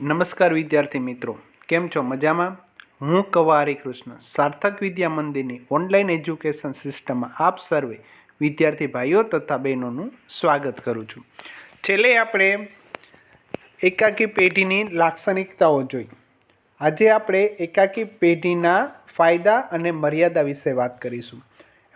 નમસ્કાર વિદ્યાર્થી મિત્રો, કેમ છો? મજામાં? હું કવા કૃષ્ણ, સાર્થક વિદ્યા મંદિરની ઓનલાઈન એજ્યુકેશન સિસ્ટમમાં આપ સર્વે વિદ્યાર્થી ભાઈઓ તથા બહેનોનું સ્વાગત કરું છું. છેલ્લે આપણે એકાકી પેઢીની લાક્ષણિકતાઓ જોઈ. આજે આપણે એકાકી પેઢીના ફાયદા અને મર્યાદા વિશે વાત કરીશું.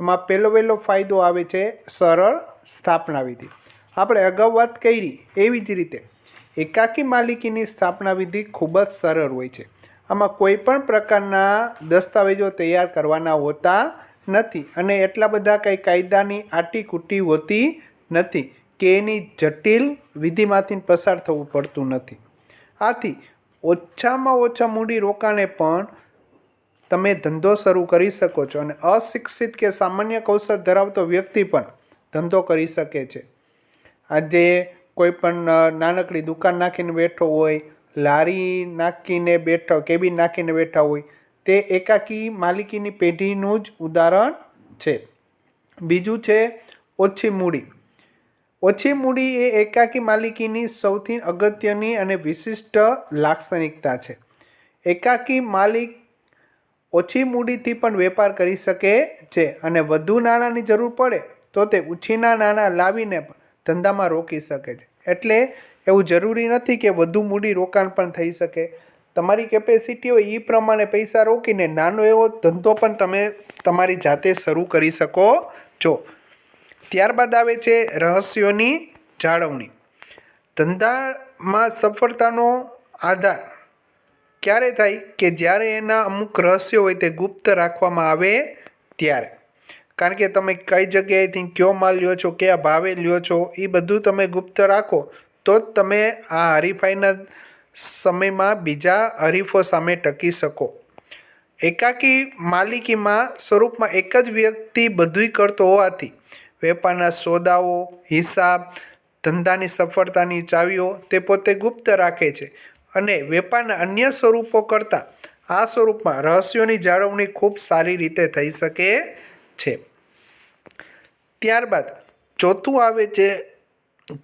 એમાં પહેલો વહેલો ફાયદો આવે છે સરળ સ્થાપના વિધિ. આપણે અગાઉ વાત કરી એવી જ રીતે એકાકી માલિકીની સ્થાપના વિધિ ખૂબ જ સરળ હોય છે. આમાં કોઈ પણ પ્રકારના દસ્તાવેજો તૈયાર કરવાના હોતા નથી અને એટલા બધા કંઈ કાયદાની આટીકૂટી હોતી નથી કે એની જટિલ વિધિમાંથી પસાર થવું પડતું નથી. આથી ઓછામાં ઓછા મૂડી રોકાણે પણ તમે ધંધો શરૂ કરી શકો છો અને અશિક્ષિત કે સામાન્ય કૌશલ ધરાવતો વ્યક્તિ પણ ધંધો કરી શકે છે. આજે કોઈ પણ નાનકડી દુકાન નાખીને બેઠો હોય, લારી નાખીને બેઠો કેબિન નાખીને બેઠા હોય, તે એકાકી માલિકીની પેઢીનું જ ઉદાહરણ છે. બીજું છે ઓછી મૂડી. ઓછી મૂડી એ એકાકી માલિકીની સૌથી અગત્યની અને વિશિષ્ટ લાક્ષણિકતા છે. એકાકી માલિક ઓછી મૂડીથી પણ વેપાર કરી શકે છે અને વધુ નાણાંની જરૂર પડે તો તે ઉછીના નાણાં લાવીને પણ ધંધામાં રોકી શકે છે. એટલે એવું જરૂરી નથી કે વધુ મૂડી રોકાણ પણ થઈ શકે. તમારી કેપેસિટી હોય એ પ્રમાણે પૈસા રોકીને નાનો એવો ધંધો પણ તમે તમારી જાતે શરૂ કરી શકો છો. ત્યારબાદ આવે છે રહસ્યોની જાળવણી. ધંધામાં સફળતાનો આધાર ક્યારે થાય કે જ્યારે એના અમુક રહસ્યો હોય તે ગુપ્ત રાખવામાં આવે ત્યારે? કારણ કે તમે કઈ જગ્યાએથી કયો માલ લ્યો છો, કયા ભાવે લ્યો છો, એ બધું તમે ગુપ્ત રાખો, તો જ તમે આ હરીફાઈના સમયમાં બીજા હરીફો સામે ટકી શકો. એકાકી માલિકીમાં સ્વરૂપમાં એક જ વ્યક્તિ બધુંય કરતો હોવાથી, વેપારના સોદાઓ, હિસાબ, ધંધાની સફળતાની ચાવીઓ તે પોતે ગુપ્ત રાખે છે અને વેપારના અન્ય સ્વરૂપો કરતાં આ સ્વરૂપમાં રહસ્યોની જાળવણી ખૂબ સારી રીતે થઈ શકે છે. ત્યારબાદ ચોથું આવે છે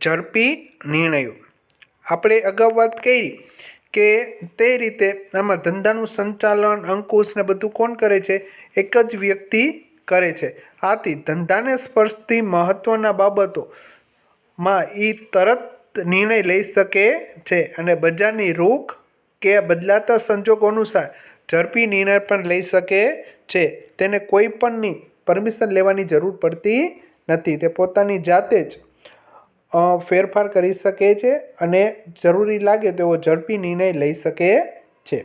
ઝડપી નિર્ણયો. આપણે અગાઉ વાત કરી કે તે રીતે આમાં ધંધાનું સંચાલન, અંકુશ ને બધું કોણ કરે છે? એક જ વ્યક્તિ કરે છે. આથી ધંધાને સ્પર્શતી મહત્ત્વના બાબતોમાં એ તરત નિર્ણય લઈ શકે છે અને બજારની રૂખ કે બદલાતા સંજોગો અનુસાર ઝડપી નિર્ણય પણ લઈ શકે છે. તેને કોઈ પણની પરમિશન લેવાની જરૂર પડતી નથી. તે પોતાની જાતે જ ફેરફાર કરી શકે છે અને જરૂરી લાગે તેવો ઝડપી નિર્ણય લઈ શકે છે.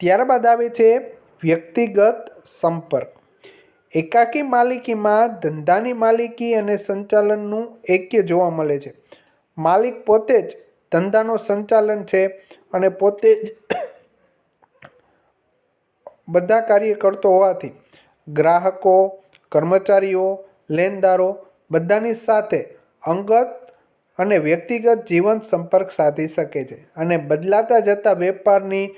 ત્યારબાદ આવે છે વ્યક્તિગત સંપર્ક. એકાકી માલિકીમાં ધંધાની માલિકી અને સંચાલનનું એક્ય જોવા મળે છે. માલિક પોતે જ ધંધાનો સંચાલન છે અને પોતે જ બધા કાર્ય કરતો હોવાથી ગ્રાહકો, કર્મચારીઓ લેનદારો બધાની સાથે અંગત અને વ્યક્તિગત જીવન સંપર્ક સાધી શકે છે અને બદલાતા જતા વેપારની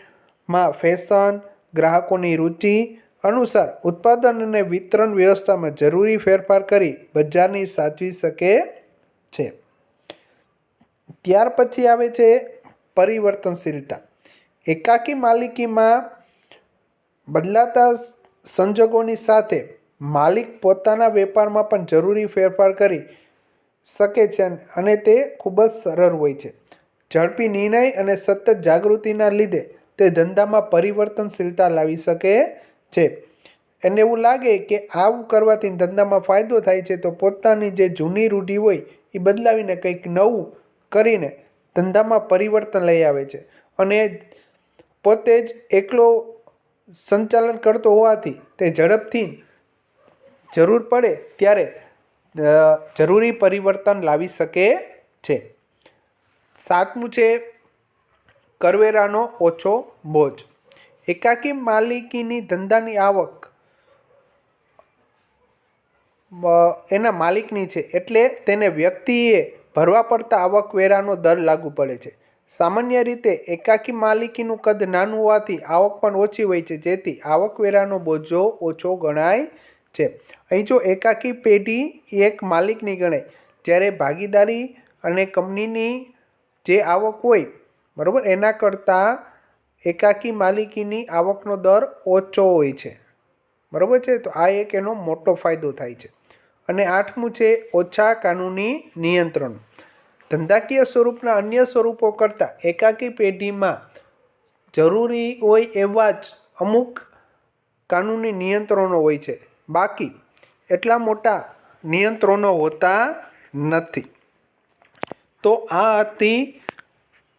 માં ફેશન, ગ્રાહકોની રુચિ અનુસાર ઉત્પાદન અને વિતરણ વ્યવસ્થામાં જરૂરી ફેરફાર કરી બજારની સાચવી શકે છે. ત્યાર પછી આવે છે પરિવર્તનશીલતા. એકાકી માલિકીમાં બદલાતા સંજોગોની સાથે માલિક પોતાના વેપારમાં પણ જરૂરી ફેરફાર કરી શકે છે અને તે ખૂબ જ સરળ હોય છે. ઝડપી નિર્ણય અને સતત જાગૃતિના લીધે તે ધંધામાં પરિવર્તનશીલતા લાવી શકે છે. એને એવું લાગે કે આવું કરવાથી ધંધામાં ફાયદો થાય છે તો પોતાની જે જૂની રૂઢિ હોય એ બદલાવીને કંઈક નવું કરીને ધંધામાં પરિવર્તન લઈ આવે છે. અને પોતે જ એકલો સંચાલન કરતો હોવાથી તે ઝડપથી જરૂર પડે ત્યારે જરૂરી પરિવર્તન લાવી શકે છે. સાતમું છે, કરવેરાનો ઓછો બોજ. એકાકી માલિકીની ધંધાની આવક એના માલિકની છે, એટલે તેને વ્યક્તિએ ભરવા પડતા આવકવેરાનો દર લાગુ પડે છે. સામાન્ય રીતે એકાકી માલિકીનું કદ નાનું હોવાથી આવક પણ ઓછી હોય છે, જેથી આવકવેરાનો બોજો ઓછો ગણાય છે. અહીં જો એકાકી પેઢી એક માલિકની ગણાય જ્યારે ભાગીદારી અને કંપનીની જે આવક હોય, બરાબર, એના કરતાં એકાકી માલિકીની આવકનો દર ઓછો હોય છે. બરાબર છે? તો આ એક એનો મોટો ફાયદો થાય છે. અને આઠમું છે ઓછા કાનૂની નિયંત્રણ. ધંધાકીય સ્વરૂપના અન્ય સ્વરૂપો કરતાં એકાકી પેઢીમાં જરૂરી હોય એવા જ અમુક કાનૂની નિયંત્રણો હોય છે. બાકી એટલા મોટા નિયંત્રણો હોતા નથી. તો આ હતી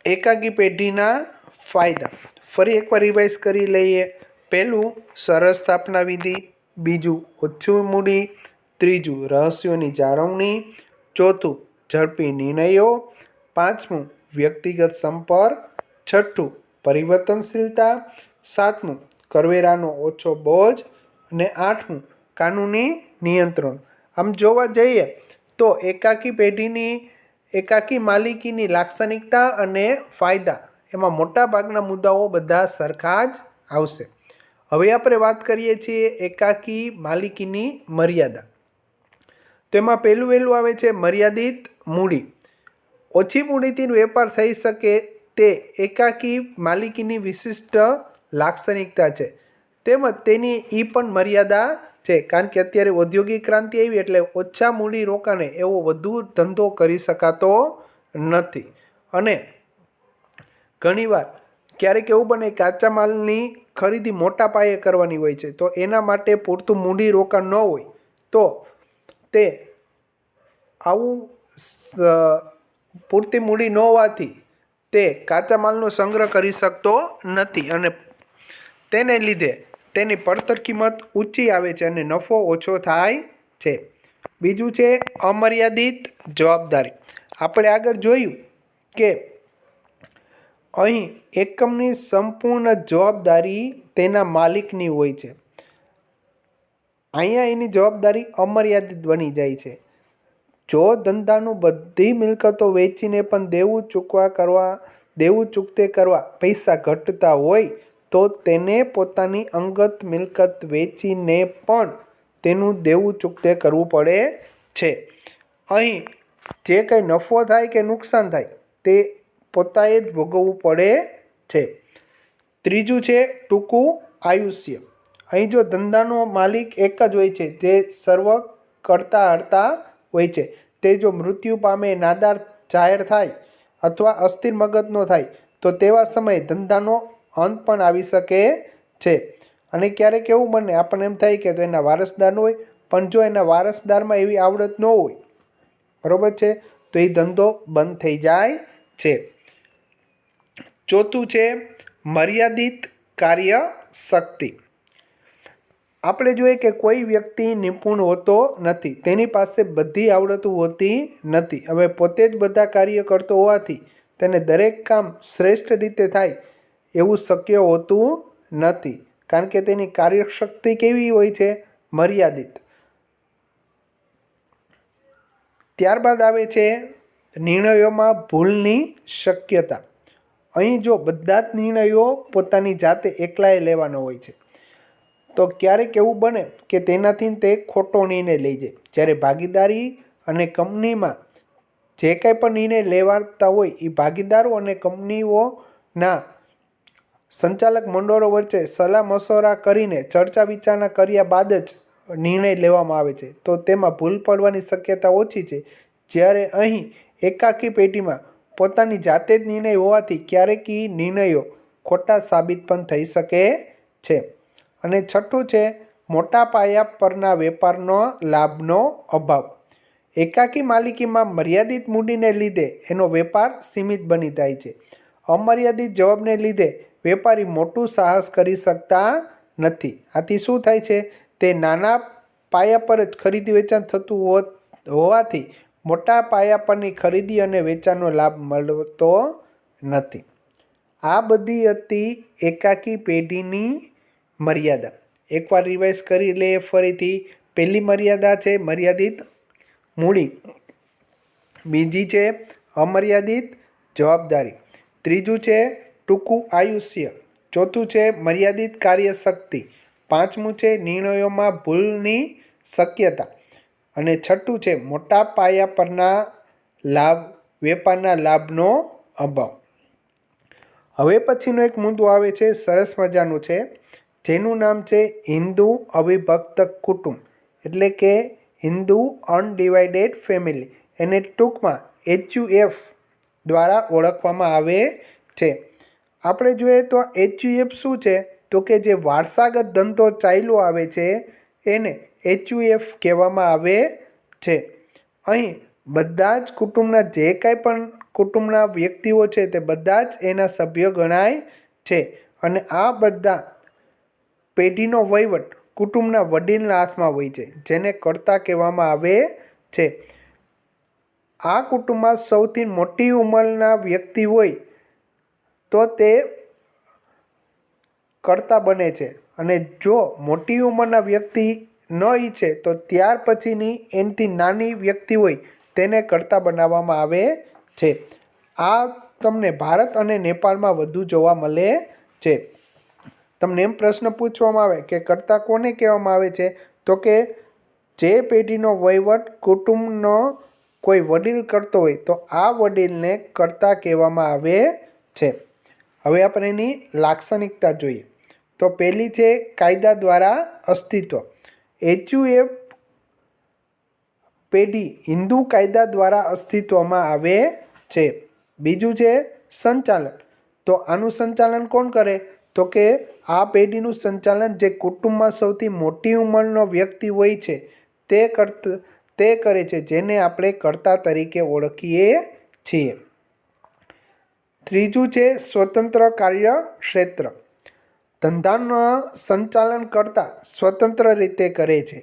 એકાગી પેઢીના ફાયદા. ફરી એકવાર રિવાઇઝ કરી લઈએ. પહેલું સરસ સ્થાપના વિધિ. બીજું, ઓછું મૂડી. ત્રીજું, રહસ્યોની જાળવણી. ચોથું, ઝડપી નિર્ણયો. પાંચમું, વ્યક્તિગત સંપર્ક. છઠ્ઠું, પરિવર્તનશીલતા. સાતમું, કરવેરાનો ઓછો બોજ. અને આઠમું કાનૂની નિયંત્રણ. આમ જોવા જઈએ તો એકાકી પેઢીની, એકાકી માલિકીની લાક્ષણિકતા અને ફાયદા, એમાં મોટા ભાગના મુદ્દાઓ બધા સરખા જ આવશે. હવે આપણે વાત કરીએ છીએ એકાકી માલિકીની મર્યાદા. તેમાં પહેલું વહેલું આવે છે મર્યાદિત મૂડી. ઓછી મૂડીથી વેપાર થઈ શકે તે એકાકી માલિકીની વિશિષ્ટ લાક્ષણિકતા છે. તેમજ તેની એ પણ મર્યાદા છે. કારણ કે અત્યારે ઔદ્યોગિક ક્રાંતિ આવી એટલે ઓછા મૂડી રોકાણે એવો વધુ ધંધો કરી શકાતો નથી. અને ઘણીવાર ક્યારેક એવું બને કાચા માલની ખરીદી મોટા પાયે કરવાની હોય છે, તો એના માટે પૂરતું મૂડી રોકાણ ન હોય, તો તે આવું પૂરતી મૂડી ન હોવાથી તે કાચા માલનો સંગ્રહ કરી શકતો નથી. અને તેને લીધે તેની પડતર કિંમત ઊંચી આવે છે અને નફો ઓછો થાય છે. બીજું છે અમર્યાદિત જવાબદારી. આપણે આગળ જોયું કે અહીં એકમની સંપૂર્ણ જવાબદારી તેના માલિકની હોય છે. અહીંયા એની જવાબદારી અમર્યાદિત બની જાય છે. જો ધંધાનું બધી મિલકતો વેચીને પણ દેવું ચૂકવા કરવા, દેવું ચૂકતે કરવા પૈસા ઘટતા હોય તો તેને પોતાની અંગત મિલકત વેચીને પણ તેનું દેવું ચૂકતે કરવું પડે છે. અહીં જે કંઈ નફો થાય કે નુકસાન થાય તે પોતાએ જ ભોગવવું પડે છે. ત્રીજું છે ટૂંકું આયુષ્ય. અહીં જો ધંધાનો માલિક એક જ હોય છે, જે સર્વ કરતા હરતા હોય છે, તે જો મૃત્યુ પામે, નાદાર જાહેર થાય અથવા અસ્થિર મગજનો થાય, તો તેવા સમયે ધંધાનો અંત પણ આવી શકે છે. અને ક્યારેક એવું બને, આપણને એમ થાય કે તો એના વારસદાર હોય, પણ જો એના વારસદારમાં એવી આવડત ન હોય, બરાબર છે, તો એ ધંધો બંધ થઈ જાય છે. ચોથું છે, મર્યાદિત કાર્ય શક્તિ. આપણે જોઈએ કે કોઈ વ્યક્તિ નિપુણ હોતો નથી, તેની પાસે બધી આવડતું હોતી નથી. હવે પોતે જ બધા કાર્ય કરતો હોવાથી તેને દરેક કામ શ્રેષ્ઠ રીતે થાય એવું શક્ય હોતું નથી. કારણ કે તેની કાર્યશક્તિ કેવી હોય છે? મર્યાદિત. ત્યારબાદ આવે છે નિર્ણયોમાં ભૂલની શક્યતા. અહીં જો બધા જ નિર્ણયો પોતાની જાતે એકલાએ લેવાનો હોય છે, તો ક્યારેક એવું બને કે તેનાથી તે ખોટો નિર્ણય લઈ જાય. જ્યારે ભાગીદારી અને કંપનીમાં જે કાંઈ પણ નિર્ણય લેવાતા હોય એ ભાગીદારો અને કંપનીઓના સંચાલક મંડળો વચ્ચે સલાહ મશવરા કરીને ચર્ચા વિચારણા કર્યા બાદ જ નિર્ણય લેવામાં આવે છે. તો તેમાં ભૂલ પડવાની શક્યતા ઓછી છે. જ્યારે અહીં એકાકી પેઢીમાં પોતાની જાતે જ નિર્ણય હોવાથી ક્યારેક નિર્ણયો ખોટા સાબિત પણ થઈ શકે છે. અને છઠ્ઠું છે, મોટા પાયા પરના વેપારનો લાભનો અભાવ. એકાકી માલિકીમાં મર્યાદિત મૂડીને લીધે એનો વેપાર સીમિત બની જાય છે. અમર્યાદિત જવાબને લીધે વેપારી મોટું સાહસ કરી શકતા નથી. આથી શું થાય છે? તે નાના પાયા પર જ ખરીદી વેચાણ થતું હોવાથી મોટા પાયા પરની ખરીદી અને વેચાણનો લાભ મળતો નથી. આ બધી હતી એકાકી પેઢીની મર્યાદા. એકવાર રિવાઇઝ કરી લે ફરીથી. પહેલી મર્યાદા છે મર્યાદિત મૂડી. બીજી છે અમર્યાદિત જવાબદારી. ત્રીજું છે ટૂંકું આયુષ્ય. ચોથું છે મર્યાદિત કાર્યશક્તિ. પાંચમું છે નિર્ણયોમાં ભૂલની શક્યતા. અને છઠ્ઠું છે મોટા પાયા પરના લાભ, વેપારના લાભનો અભાવ. હવે પછીનો એક મુદ્દો આવે છે, સરસ મજાનું છે, જેનું નામ છે હિન્દુ અવિભક્ત કુટુંબ. એટલે કે હિન્દુ અનડિવાઇડેડ ફેમિલી. એને ટૂંકમાં એચયુએફ દ્વારા ઓળખવામાં આવે છે. આપણે જોઈએ તો એચયુએફ શું છે? તો કે જે વારસાગત ધંધો ચાલ્યો આવે છે, એને એચયુએફ કહેવામાં આવે છે. અહીં બધા જ કુટુંબના જે કાંઈ પણ કુટુંબના વ્યક્તિઓ છે તે બધા જ એના સભ્યો ગણાય છે. અને આ બધા પેઢીનો વહીવટ કુટુંબના વડીલના હાથમાં હોય છે, જેને કર્તા કહેવામાં આવે છે. આ કુટુંબમાં સૌથી મોટી ઉંમરના વ્યક્તિ હોય તો તે કરતા બને છે. અને જો મોટી ઉંમરના વ્યક્તિ ન ઈચ્છે, તો ત્યાર પછીની એનથી નાની વ્યક્તિ હોય તેને કરતા બનાવવામાં આવે છે. આ તમને ભારત અને નેપાળમાં વધુ જોવા મળે છે. તમને એમ પ્રશ્ન પૂછવામાં આવે કે કરતા કોને કહેવામાં આવે છે? તો કે જે પેઢીનો વહીવટ કુટુંબનો કોઈ વડીલ કરતો હોય, તો આ વડીલને કરતા કહેવામાં આવે છે. હવે આપણે એની લાક્ષણિકતા જોઈએ. તો પહેલી છે કાયદા દ્વારા અસ્તિત્વ. એચયુએફ પેઢી હિન્દુ કાયદા દ્વારા અસ્તિત્વમાં આવે છે. બીજું છે સંચાલન. તો આનું સંચાલન કોણ કરે? તો કે આ પેઢીનું સંચાલન જે કુટુંબમાં સૌથી મોટી ઉંમરનો વ્યક્તિ હોય છે, તે કરત, તે કરે છે, જેને આપણે કર્તા તરીકે ઓળખીએ છીએ. ત્રીજું છે સ્વતંત્ર કાર્ય ક્ષેત્ર ધંધાનું સંચાલન કરતાં સ્વતંત્ર રીતે કરે છે.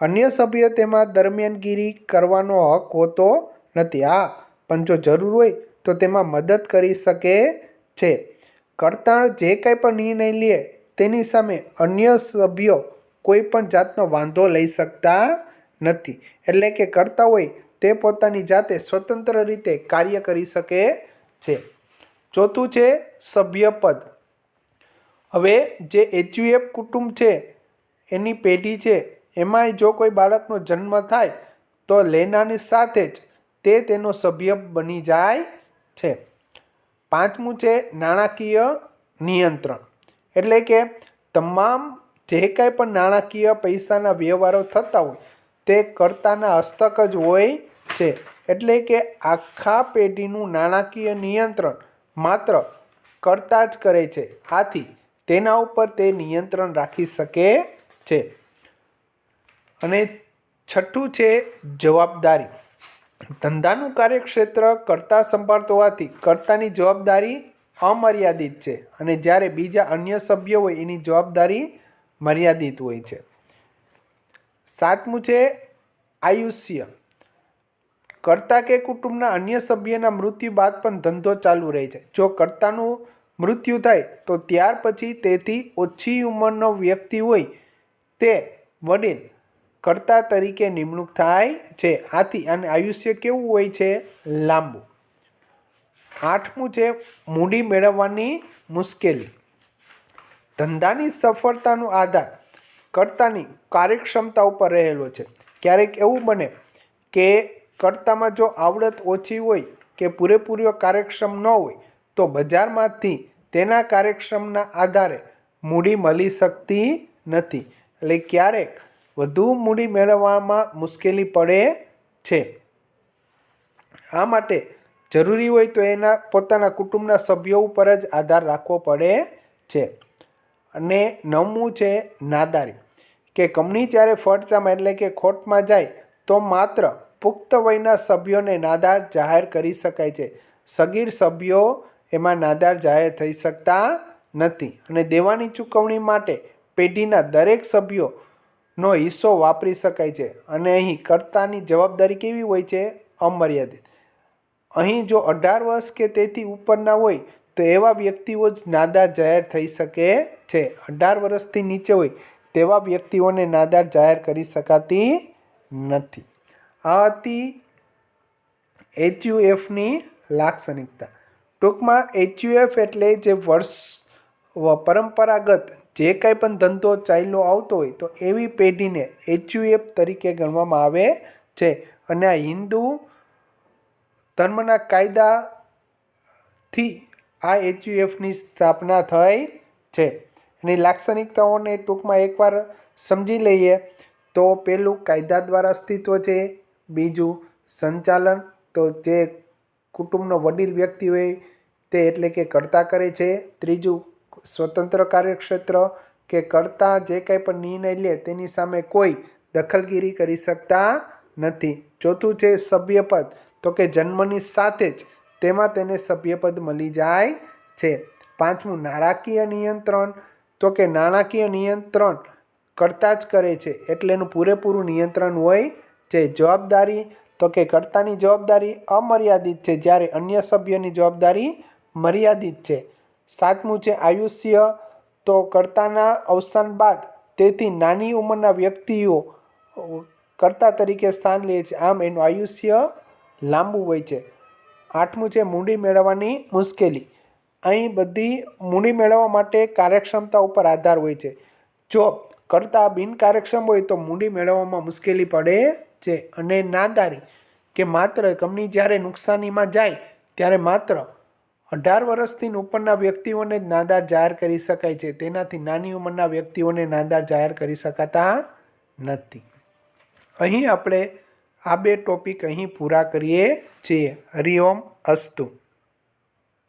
અન્ય સભ્ય તેમાં દરમિયાનગીરી કરવાનો હક હોતો નથી. હા, પણ જો જરૂર હોય તો તેમાં મદદ કરી શકે છે. કરતા જે કંઈ પણ નિર્ણય લે તેની સામે અન્ય સભ્યો કોઈ પણ જાતનો વાંધો લઈ શકતા નથી. એટલે કે કરતા હોય તે પોતાની જાતે સ્વતંત્ર રીતે કાર્ય કરી શકે છે. ચોથું છે સભ્યપદ. હવે જે એચયુએફ કુટુંબ છે, એની પેઢી છે, એમાંય જો કોઈ બાળકનો જન્મ થાય, તો લેનાની સાથે જ તે તેનો સભ્ય બની જાય છે. પાંચમું છે નાણાકીય નિયંત્રણ. એટલે કે તમામ જે કાંઈ પણ નાણાકીય પૈસાના વ્યવહારો થતા હોય, તે કર્તાના હસ્તક જ હોય છે. એટલે કે આખા પેઢીનું નાણાકીય નિયંત્રણ માત્ર કરતા જ કરે છે. આથી તેના ઉપર તે નિયંત્રણ રાખી શકે છે. અને છઠ્ઠું છે જવાબદારી. ધંધાનું કાર્યક્ષેત્ર કરતા સંભાળતો હોવાથી કર્તાની જવાબદારી અમર્યાદિત છે અને જ્યારે બીજા અન્ય સભ્યો હોય એની જવાબદારી મર્યાદિત હોય છે. સાતમું છે આયુષ્ય. કર્તા કે કુટુંબના અન્ય સભ્યના મૃત્યુ બાદ પણ ધંધો ચાલુ રહે છે. જો કર્તાનું મૃત્યુ થાય, તો ત્યાર પછી તેથી ઓછી ઉંમરનો વ્યક્તિ હોય તે વડીલ કર્તા તરીકે નિમણૂક થાય છે. આથી અને આયુષ્ય કેવું હોય છે? લાંબુ. આઠમું છે, મૂડી મેળવવાની મુશ્કેલી. ધંધાની સફળતાનો આધાર કર્તાની કાર્યક્ષમતા ઉપર રહેલો છે. ક્યારેક એવું બને કે કર્તામાં જો આવડત ઓછી હોય કે પૂરેપૂરો કાર્યક્ષમ ન હોય, તો બજારમાંથી તેના કાર્યક્ષમના આધારે મૂડી મળી શકતી નથી. એટલે ક્યારેક વધુ મૂડી મેળવવામાં મુશ્કેલી પડે છે. આ માટે જરૂરી હોય તો એના પોતાના કુટુંબના સભ્યો ઉપર જ આધાર રાખવો પડે છે. અને નવમું છે નાદારી. કે કંપની જ્યારે ફરચામાં એટલે કે ખોટમાં જાય, તો માત્ર પુખ્ત વયના સભ્યોને નાદાર જાહેર કરી શકાય છે. સગીર સભ્યો એમાં નાદાર જાહેર થઈ શકતા નથી અને દેવાની ચૂકવણી માટે પેઢીના દરેક સભ્યોનો હિસ્સો વાપરી શકાય છે અને અહીં કર્તાની જવાબદારી કેવી હોય છે? અમર્યાદિત. અહીં જો અઢાર વર્ષ કે તેથી ઉપરના હોય, તો એવા વ્યક્તિઓ જ નાદાર જાહેર થઈ શકે છે. અઢાર વર્ષથી નીચે હોય, તેવા વ્યક્તિઓને નાદાર જાહેર કરી શકાતી નથી. આ હતી એચયુએફની લાક્ષણિકતા. ટૂંકમાં એચયુએફ એટલે જે વર્ષ પરંપરાગત જે કાંઈ પણ ધંધો ચાલ્યો આવતો હોય તો એવી પેઢીને એચયુએફ તરીકે ગણવામાં આવે છે. અને આ હિન્દુ ધર્મના કાયદાથી આ એચયુએફની સ્થાપના થઈ છે. એની લાક્ષણિકતાઓને ટૂંકમાં એકવાર સમજી લઈએ તો પેલું કાયદા દ્વારા અસ્તિત્વ છે બીજું સંચાલન તો જે કુટુંબનો વડીલ વ્યક્તિ હોય તે એટલે કે કર્તા કરે છે. ત્રીજું, સ્વતંત્ર કાર્યક્ષેત્ર કે કર્તા જે કંઈ પણ નિર્ણય લે તેની સામે કોઈ દખલગીરી કરી શકતા નથી. ચોથું છે સભ્યપદ, તો કે જન્મની સાથે જ તેમાં તેને સભ્યપદ મળી જાય છે. પાંચમું, નાણાકીય નિયંત્રણ, તો કે નાણાકીય નિયંત્રણ કરતા જ કરે છે. એટલે એનું પૂરેપૂરું નિયંત્રણ હોય છે જવાબદારી, તો કે કર્તાની જવાબદારી અમર્યાદિત છે, જ્યારે અન્ય સભ્યની જવાબદારી મર્યાદિત છે. સાતમું છે આયુષ્ય, તો કર્તાના અવસાન બાદ તેથી નાની ઉંમરના વ્યક્તિઓ કર્તા તરીકે સ્થાન લે છે. આમ એનું આયુષ્ય લાંબુ હોય છે. આઠમું છે મૂડી મેળવવાની મુશ્કેલી. અહીં બધી મૂડી મેળવવા માટે કાર્યક્ષમતા ઉપર આધાર હોય છે. જો કરતાં બિનકાર્યક્ષમ હોય તો મૂડી મેળવવામાં મુશ્કેલી પડે છે અને નાદારી કે માત્ર કંપની જ્યારે નુકસાનીમાં જાય, ત્યારે માત્ર અઢાર વર્ષથી ઉપરના વ્યક્તિઓને જ નાદાર જાહેર કરી શકાય છે. તેનાથી નાની ઉંમરના વ્યક્તિઓને નાદાર જાહેર કરી શકાતા નથી. અહીં આપણે આ બે ટોપિક અહીં પૂરા કરીએ છીએ. હરિઓમ અસ્તુ.